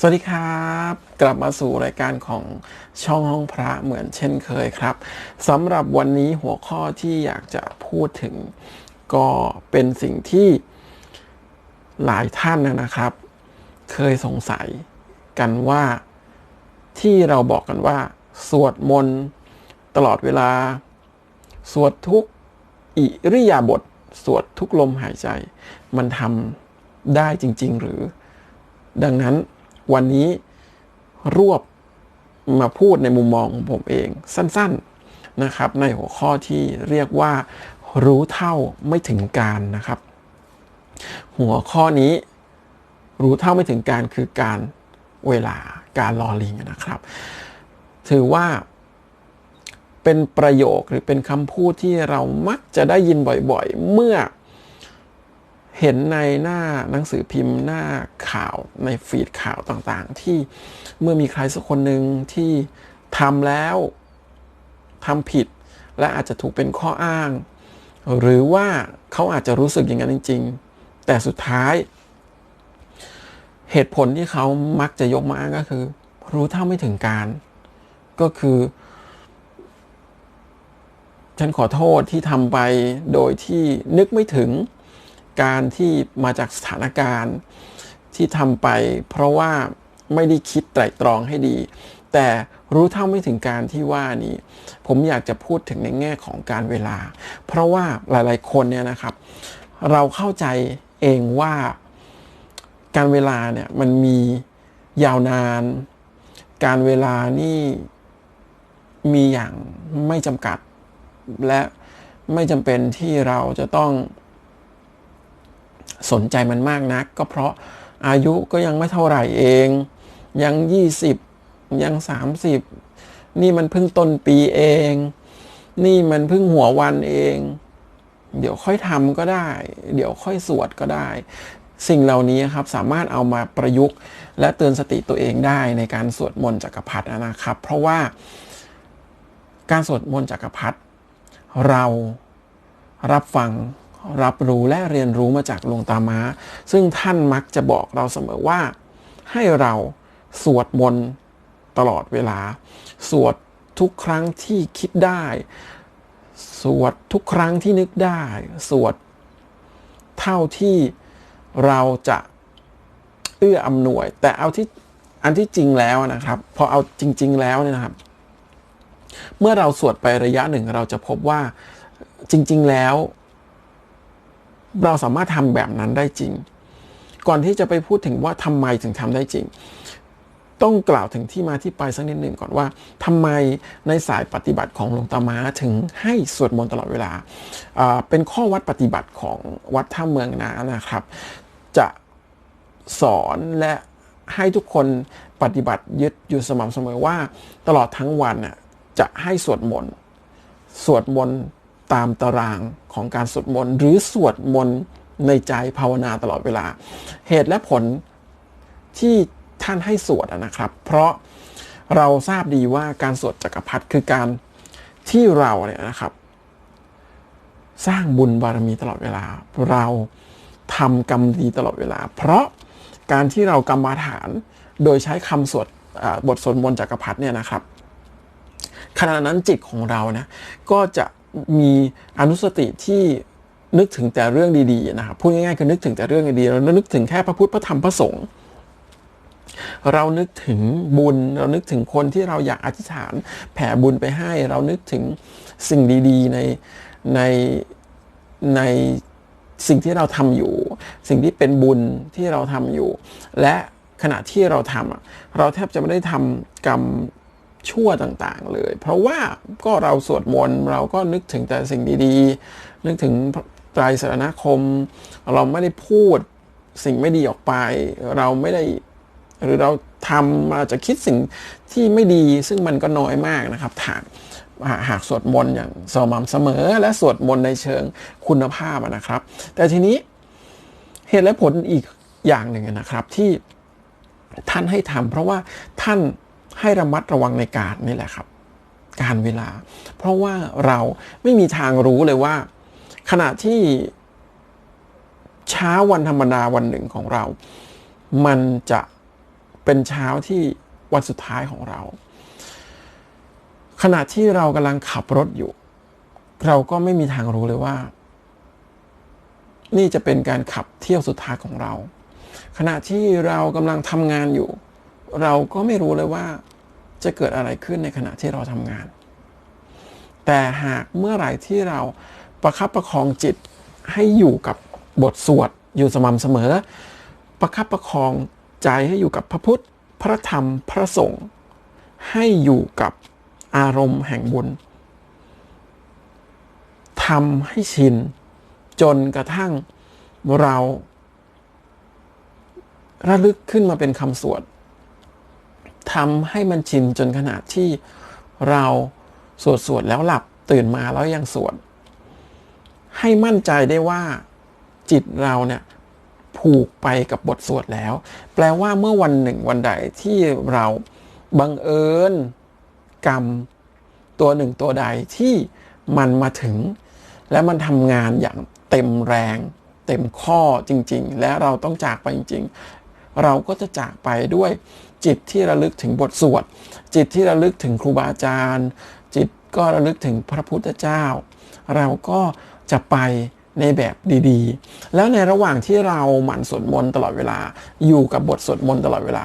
สวัสดีครับ กลับมาสู่รายการของช่องห้องพระเหมือนเช่นเคยครับสำหรับวันนี้หัวข้อที่อยากจะพูดถึง ก็เป็นสิ่งที่หลายท่านนะครับ เคยสงสัยกันว่าที่เราบอกกันว่า สวดมนต์ตลอดเวลา สวดทุกอิริยาบถสวดทุกลมหายใจ มันทำได้จริง ๆ หรือ ดังนั้น วันนี้รวบมาพูดในมุมมองของผมเองสั้นๆนะครับ ในหัวข้อที่เรียกว่ารู้เท่าไม่ถึงการนะครับ หัวข้อนี้รู้เท่าไม่ถึงการคือการเวลาการรอลิงนะครับ ถือว่าเป็นประโยคหรือเป็นคำพูดที่เรามักจะได้ยินบ่อยๆ เมื่อ เห็นในหน้าหนังสือพิมพ์หน้าข่าวในฟีดข่าวต่างๆ ที่เมื่อมีใครสักคนหนึ่งที่ทำแล้วทำผิด และอาจจะถูกเป็นข้ออ้าง หรือว่าเขาอาจจะรู้สึกอย่างนั้นจริง ๆ แต่สุดท้าย เหตุผลที่เขามักจะยกมาอ้างก็คือ รู้เท่าไม่ถึงการ ก็คือ ฉันขอโทษที่ทำไปโดยที่นึกไม่ถึง การที่มาจากสถานการณ์ที่ทำไป เพราะว่าไม่ได้คิดไตรตรองให้ดี แต่รู้เท่าไม่ถึงการที่ว่านี้ ผมอยากจะพูดถึงในแง่ของการเวลา เพราะว่าหลายๆคนเนี่ยนะครับ เราเข้าใจเองว่าการเวลาเนี่ยมันมียาวนาน การเวลานี่มีอย่างไม่จำกัด และไม่จำเป็นที่เราจะต้อง สนใจมันมากนัก ก็เพราะอายุก็ยังไม่เท่าไหร่เอง ยัง 20 ยัง 30 นี่มันเพิ่งต้นปีเอง นี่มันเพิ่งหัววันเอง เดี๋ยวค่อยทำก็ได้ เดี๋ยวค่อยสวดก็ได้ สิ่งเหล่านี้ครับสามารถเอามาประยุกต์ และเตือนสติตัวเองได้ในการสวดมนต์จักรพรรดินะครับ เพราะว่าการสวดมนต์จักรพรรดิเรารับฟัง รับรู้และเรียนรู้มาจากหลวงตามาซึ่งท่านมักจะบอกเราเสมอว่า ให้เราสวดมนต์ตลอดเวลา สวดทุกครั้งที่คิดได้ สวดทุกครั้งที่นึกได้ สวดเท่าที่เราจะเอื้ออำนวย แต่เอาที่อันที่จริงแล้วนะครับพอเอาจริง ๆ แล้วเนี่ยนะครับ เมื่อเราสวดไประยะหนึ่งเราจะพบว่าจริง ๆ แล้ว เราสามารถทำแบบนั้นได้จริง ก่อนที่จะไปพูดถึงว่าทำไมถึงทำได้จริง ต้องกล่าวถึงที่มาที่ไปสักนิดหนึ่งก่อนว่าทำไมในสายปฏิบัติของหลวงตามาถึงให้สวดมนต์ตลอดเวลา เป็นข้อวัดปฏิบัติของวัดท่าเมืองนานะครับ จะสอนและให้ทุกคนปฏิบัติยึดอยู่สม่ำเสมอว่า ตลอดทั้งวันจะให้สวดมนต์สวดมนต์ ตามตารางของการสวดมนต์หรือสวดมนต์ในใจภาวนาตลอดเวลา เหตุและผลที่ท่านให้สวดนะครับ เพราะเราทราบดีว่าการสวดจักรพรรดิคือการที่เราเนี่ยนะครับ สร้างบุญบารมีตลอดเวลา เราทำกรรมดีตลอดเวลา เพราะการที่เรากรรมาฐานโดยใช้คำสวดบทสวดมนต์จักรพรรดิเนี่ยนะครับขณะนั้นจิตของเรานะก็จะ มีอนุสติที่นึกถึงแต่เรื่องดีๆนะครับพูดง่ายๆคือนึกถึงแต่เรื่องดีๆเรานึกถึงแค่พระพุทธพระธรรมพระสงฆ์เรานึกถึงบุญ เรานึกถึงคนที่เราอยากอธิษฐานแผ่บุญไปให้ เรานึกถึงสิ่งดีๆในในในสิ่งที่เราทำอยู่ สิ่งที่เป็นบุญที่เราทำอยู่ และขณะที่เราทำเราแทบจะไม่ได้ทำกรรม ชั่วต่างๆเลย เพราะว่าก็เราสวดมนต์เราก็นึกถึงแต่สิ่งดีๆ นึกถึงไตรสารณคม เราไม่ได้พูดสิ่งไม่ดีออกไป เราไม่ได้หรือเราทำเราจะคิดสิ่งที่ไม่ดีซึ่งมันก็น้อยมากนะครับถากหากสวดมนต์อย่างสม่ำเสมอ และสวดมนต์ในเชิงคุณภาพนะครับ แต่ทีนี้เหตุและผลอีกอย่างหนึ่งนะครับที่ท่านให้ทำเพราะว่าท่าน ให้ระมัดระวังในการนี่แหละครับ การเวลา เพราะว่าเราไม่มีทางรู้เลยว่า ขณะที่เช้าวันธรรมดาวันหนึ่งของเรา มันจะเป็นเช้าที่วันสุดท้ายของเรา ขณะที่เรากำลังขับรถอยู่ เราก็ไม่มีทางรู้เลยว่า นี่จะเป็นการขับเที่ยวสุดท้ายของเรา ขณะที่เรากำลังทำงานอยู่ เราก็ไม่รู้เลยว่าจะเกิดอะไรขึ้นในขณะที่เราทำงาน แต่หากเมื่อไหร่ที่เราประคับประคองจิตให้อยู่กับบทสวดอยู่สม่ำเสมอ ประคับประคองใจให้อยู่กับพระพุทธ พระธรรม พระสงฆ์ให้อยู่กับอารมณ์แห่งบุญทำให้ชิน จนกระทั่งเราระลึกขึ้นมาเป็นคำสวด ทำให้มันชินจนขนาดที่เราสวดสวดแล้วหลับตื่นมาแล้วยังสวด ให้มั่นใจได้ว่าจิตเราเนี่ยผูกไปกับบทสวดแล้ว แปลว่าเมื่อวันหนึ่งวันใดที่เราบังเอิญกรรมตัวหนึ่งตัวใดที่มันมาถึง และมันทำงานอย่างเต็มแรง เต็มข้อจริง ๆ และเราต้องจากไปจริง ๆ เราก็จะจากไปด้วยจิตที่ระลึกถึงบทสวด จิตที่ระลึกถึงครูบาอาจารย์ จิตก็ระลึกถึงพระพุทธเจ้า เราก็จะไปในแบบดีๆ แล้วในระหว่างที่เราหมั่นสวดมนต์ตลอดเวลา อยู่กับบทสวดมนต์ตลอดเวลา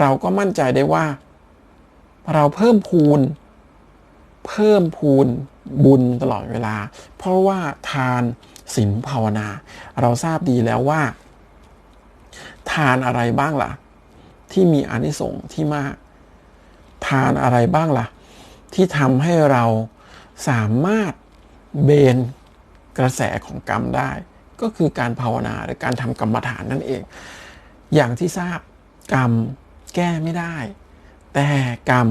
เราก็มั่นใจได้ว่า เราเพิ่มพูน เพิ่มพูนบุญตลอดเวลา เพราะว่าทานศีลภาวนา เราทราบดีแล้วว่า ทานอะไรบ้างล่ะ ที่มีอานิสงส์ที่มาก ทานอะไรบ้างล่ะ ที่ทำให้เราสามารถเบนกระแสของกรรมได้ ก็คือการภาวนาหรือการทำกรรมฐานนั่นเอง อย่างที่ทราบกรรมแก้ไม่ได้ แต่กรรม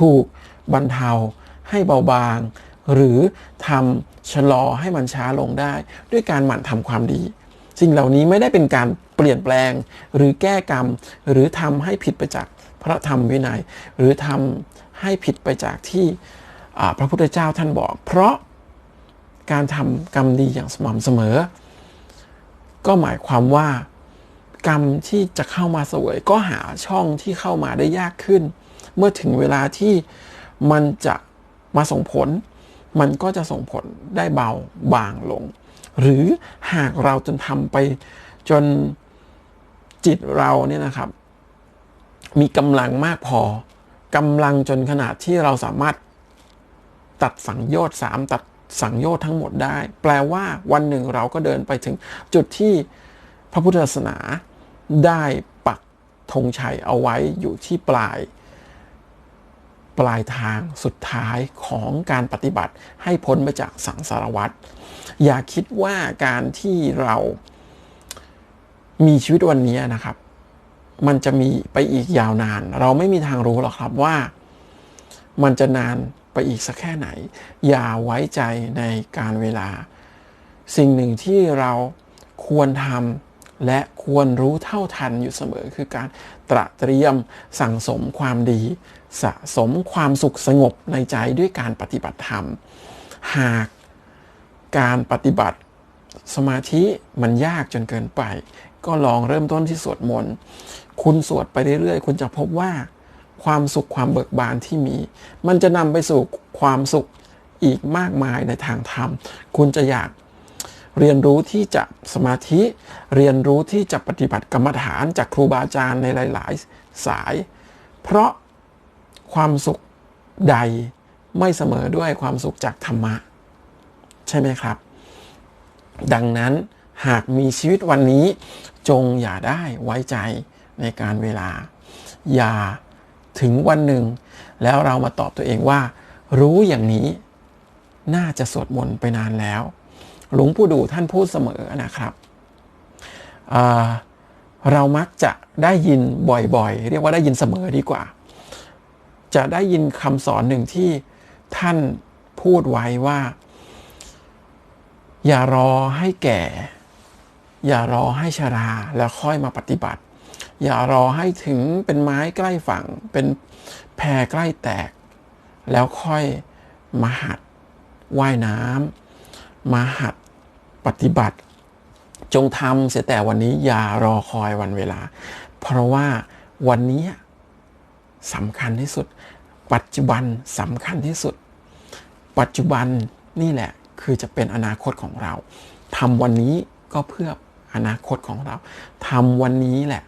ถูกบรรเทาให้เบาบาง หรือทำชะลอให้มันช้าลงได้ ด้วยการหมั่นทำความดี สิ่งเหล่านี้ไม่ได้เป็นการเปลี่ยนแปลงหรือแก้กรรม หรือทำให้ผิดไปจากพระธรรมวินัย หรือทำให้ผิดไปจากที่พระพุทธเจ้าท่านบอก เพราะการทำกรรมดีอย่างสม่ำเสมอ ก็หมายความว่ากรรมที่จะเข้ามาสวย ก็หาช่องที่เข้ามาได้ยากขึ้น เมื่อถึงเวลาที่มันจะมาส่งผล มันก็จะส่งผลได้เบาบางลง หรือหากเราจนทำไปจนจิตเราเนี่ยนะครับ มีกำลังมากพอกำลังจนขนาดที่เราสามารถตัดสังโยชน์สามตัดสังโยชน์ทั้งหมดได้ แปลว่าวันหนึ่งเราก็เดินไปถึงจุดที่พระพุทธศาสนาได้ปักธงชัยเอาไว้อยู่ที่ปลาย ปลายทางสุดท้ายของการปฏิบัติให้พ้นไปจากสังสารวัฏอย่าคิดว่าการที่เรามีชีวิตวันนี้นะครับ มันจะมีไปอีกยาวนาน เราไม่มีทางรู้หรอกครับว่ามันจะนานไปอีกสักแค่ไหน อย่าไว้ใจในการเวลา สิ่งหนึ่งที่เราควรทำ และควรรู้เท่าทันอยู่เสมอ คือการตระเตรียมสั่งสมความดี สะสมความสุขสงบในใจด้วยการปฏิบัติธรรม หากการปฏิบัติสมาธิมันยากจนเกินไป ก็ลองเริ่มต้นที่สวดมนต์ คุณสวดไปเรื่อยๆ คุณจะพบว่า ความสุขความเบิกบานที่มี มันจะนำไปสู่ความสุขอีกมากมายในทางธรรม คุณจะอยาก เรียนรู้ที่จะสมาธิ เรียนรู้ที่จะปฏิบัติกรรมฐานจากครูบาอาจารย์ในหลาย ๆ สาย เพราะความสุขใดไม่เสมอด้วยความสุขจากธรรมะ ใช่ไหมครับ ดังนั้นหากมีชีวิตวันนี้จงอย่าได้ไว้ใจในการเวลา อย่าถึงวันหนึ่ง แล้วเรามาตอบตัวเองว่า รู้อย่างนี้น่าจะสวดมนต์ไปนานแล้ว หลวงปู่ดูท่านพูดเสมอนะครับ เรามักจะได้ยินบ่อยๆ เรียกว่าได้ยินเสมอดีกว่า จะได้ยินคำสอนหนึ่งที่ท่านพูดไว้ว่า อย่ารอให้แก่ อย่ารอให้ชราแล้วค่อยมาปฏิบัติ อย่ารอให้ถึงเป็นไม้ใกล้ฝั่ง เป็นแพรใกล้แตก แล้วค่อยมาหัดว่ายน้ำมาหัด ปฏิบัติ จงทำเสียแต่วันนี้อย่ารอคอยวันเวลา เพราะว่าวันนี้สำคัญที่สุด ปัจจุบันสำคัญที่สุด ปัจจุบันนี่แหละคือจะเป็นอนาคตของเราทำวันนี้ก็เพื่ออนาคตของเราทำวันนี้แหละ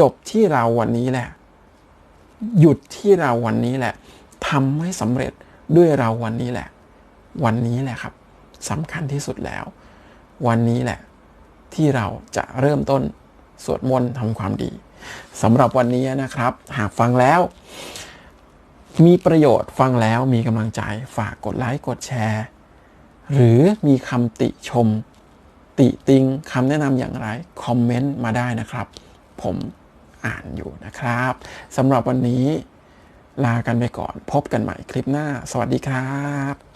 จบที่เราวันนี้แหละ หยุดที่เราวันนี้แหละทำให้สำเร็จด้วยเราวันนี้แหละ วันนี้แหละครับ สำคัญที่สุดแล้ว วันนี้แหละ ที่เราจะเริ่มต้นสวดมนต์ทำความดีสำหรับวันนี้นะครับ หากฟังแล้ว มีประโยชน์ฟังแล้วมีกำลังใจฝากกดไลค์กดแชร์ หรือมีคำติชม ติติงคำแนะนำอย่างไร คอมเมนต์มาได้นะครับ ผมอ่านอยู่นะครับสำหรับวันนี้ลากันไปก่อน พบกันใหม่คลิปหน้า สวัสดีครับ